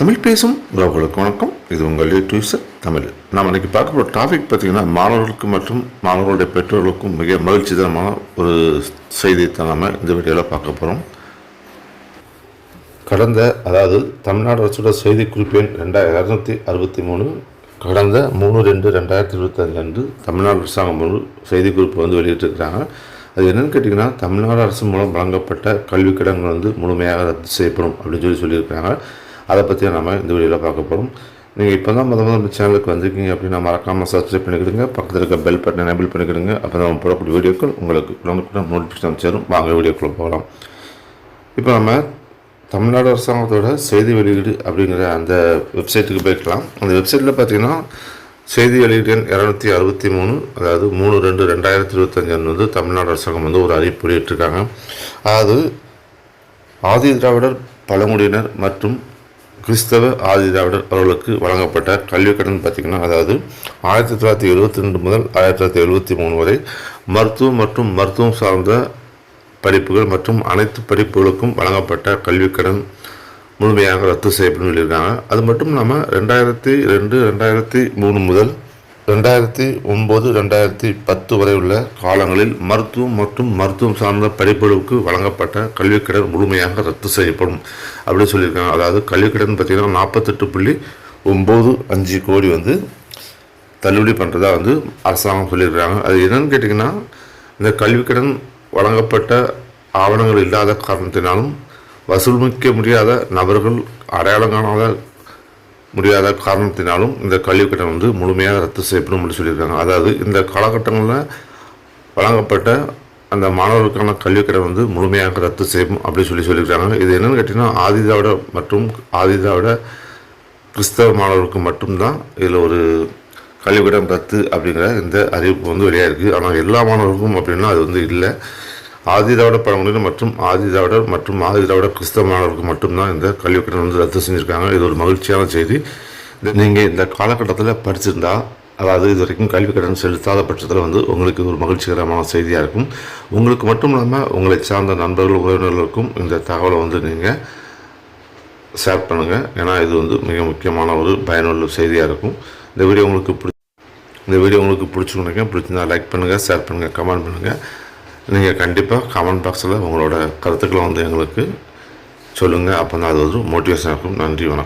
தமிழ் பேசும் உறவுகளுக்கு வணக்கம். இது உங்கள் யூடியூஸ் தமிழ். நாம் இன்னைக்கு பார்க்க போகிற டாபிக் பார்த்தீங்கன்னா மாணவர்களுக்கு மற்றும் மாணவர்களுடைய பெற்றோர்களுக்கும் மிக மகிழ்ச்சிதரமான ஒரு செய்தியை தான் நம்ம இந்த வீடியோவில் பார்க்க போகிறோம் கடந்த அதாவது தமிழ்நாடு அரசோட செய்தி குறிப்பு எண் ரெண்டாயிரம் இரநூத்தி அறுபத்தி மூணு கடந்த மூணு ரெண்டு ரெண்டாயிரத்தி இருபத்தஞ்சு அன்று தமிழ்நாடு அரசாங்கம் ஒரு செய்தி குறிப்பு வந்து வெளியிட்டிருக்கிறாங்க. அது என்னென்னு கேட்டிங்கன்னா தமிழ்நாடு அரசு மூலம் வழங்கப்பட்ட கல்விக் கடன்கள் வந்து முழுமையாக ரத்து செய்யப்படும் அப்படின்னு சொல்லி சொல்லியிருக்காங்க. அதை பற்றி நம்ம இந்த வீடியோவில் பார்க்க போகிறோம் நீங்கள் இப்போ தான் முதல் முதல் நம்ம சேனலுக்கு வந்திருக்கீங்க அப்படின்னா மறக்காமல் சப்ஸ்கிரைப் பண்ணிக்கிடுங்க. பக்கத்தில் இருக்க பெல் பட்டன் எனேபிள் பண்ணிக்கிடுங்க. அப்போ தான் நம்ம போடக்கூடிய வீடியோக்கள் உங்களுக்கு உடனுக்குடன் நோட்டிஃபிகேஷன் சேரும். வாங்க வீடியோக்குள்ளே போகலாம். இப்போ நம்ம தமிழ்நாடு அரசாங்கத்தோட செய்தி வெளியீடு அப்படிங்கிற அந்த வெப்சைட்டுக்கு போய்க்கலாம். அந்த வெப்சைட்டில் பார்த்தீங்கன்னா செய்தி வெளியீடு எண் இரநூத்தி அறுபத்தி மூணு அதாவது மூணு ரெண்டு ரெண்டாயிரத்தி இருபத்தஞ்சு வந்து தமிழ்நாடு அரசாங்கம் வந்து ஒரு அறிவிப்பு வெளியிட்டிருக்காங்க. அதாவது ஆதி திராவிடர் பழங்குடியினர் மற்றும் கிறிஸ்தவ ஆதி அவர்களுக்கு வழங்கப்பட்ட கல்விக் கடன் பார்த்திங்கன்னா அதாவது ஆயிரத்தி தொள்ளாயிரத்தி எழுபத்தி ரெண்டு முதல் ஆயிரத்தி தொள்ளாயிரத்தி எழுபத்தி மூணு வரை மருத்துவம் மற்றும் மருத்துவம் சார்ந்த படிப்புகள் மற்றும் அனைத்து படிப்புகளுக்கும் வழங்கப்பட்ட கல்விக் கடன் முழுமையாக ரத்து செய்யப்படும் சொல்லியிருக்காங்க. அது மட்டும் இல்லாமல் ரெண்டாயிரத்தி ரெண்டு ரெண்டாயிரத்தி மூணு முதல் ரெண்டாயிரத்தி ஒம்பது ரெண்டாயிரத்தி பத்து வரை உள்ள காலங்களில் மருத்துவம் மற்றும் மருத்துவம் சார்ந்த படிப்புகளுக்கு வழங்கப்பட்ட கல்விக் கடன் முழுமையாக ரத்து செய்யப்படும் அப்படின்னு சொல்லியிருக்காங்க. அதாவது கல்விக் கடன் பார்த்திங்கன்னா நாற்பத்தெட்டு புள்ளி ஒம்பது அஞ்சு கோடி வந்து தள்ளுபடி பண்ணுறதா வந்து அரசாங்கம் சொல்லியிருக்காங்க அது என்னன்னு கேட்டிங்கன்னா இந்த கல்விக் கடன் வழங்கப்பட்ட ஆவணங்கள் இல்லாத காரணத்தினாலும் வசூலிக்க முடியாத நபர்கள் அடையாளம் காணாத முடியாத காரணத்தினாலும் இந்த கல்விக்கடன் வந்து முழுமையாக ரத்து செய்யப்படும் என்று சொல்லியிருக்காங்க. அதாவது இந்த காலகட்டங்களில் வழங்கப்பட்ட அந்த மாணவர்களுக்கான கல்விக்கடன் வந்து முழுமையாக ரத்து செய்யும் அப்படின்னு சொல்லி சொல்லியிருக்காங்க. இது என்னென்னு கேட்டிங்கன்னா ஆதிதாவிட மற்றும் ஆதிதாவிட கிறிஸ்தவ மாணவர்களுக்கு மட்டும்தான் இதில் ஒரு கல்விக்கடன் ரத்து அப்படிங்கிற இந்த அறிவிப்பு வந்து வெளியாக இருக்குது ஆனால் எல்லா மாணவர்களுக்கும் அப்படின்னா அது வந்து இல்லை. ஆதி திராவிட பழங்குடியினர் மற்றும் ஆதி மற்றும் ஆதி கிறிஸ்தவ மாணவர்களுக்கு மட்டும்தான் இந்த கல்விக்கடன் வந்து ரத்து செஞ்சுருக்காங்க. இது ஒரு மகிழ்ச்சியான செய்தி. நீங்கள் இந்த காலகட்டத்தில் படிச்சிருந்தா அதாவது இது வரைக்கும் கல்வி கடன் செலுத்தாத பட்சத்தில் வந்து உங்களுக்கு ஒரு மகிழ்ச்சிகரமான செய்தியாக இருக்கும். உங்களுக்கு மட்டும் இல்லாமல் உங்களை சார்ந்த நண்பர்கள் உறவினர்களுக்கும் இந்த தகவலை வந்து நீங்கள் ஷேர் பண்ணுங்கள் ஏன்னா இது வந்து மிக முக்கியமான ஒரு பயனுள்ள செய்தியாக இருக்கும். இந்த வீடியோ உங்களுக்கு பிடி இந்த வீடியோ உங்களுக்கு பிடிச்சிருக்கேன் பிடிச்சிருந்தா லைக் பண்ணுங்கள் ஷேர் பண்ணுங்கள் கமெண்ட் பண்ணுங்கள் நீங்கள் கண்டிப்பாக கமெண்ட் பாக்ஸில் உங்களோட கருத்துக்களை வந்து எங்களுக்கு சொல்லுங்கள் அப்போ தான் அது ஒரு மோட்டிவேஷனாக இருக்கும் நன்றி வணக்கம்.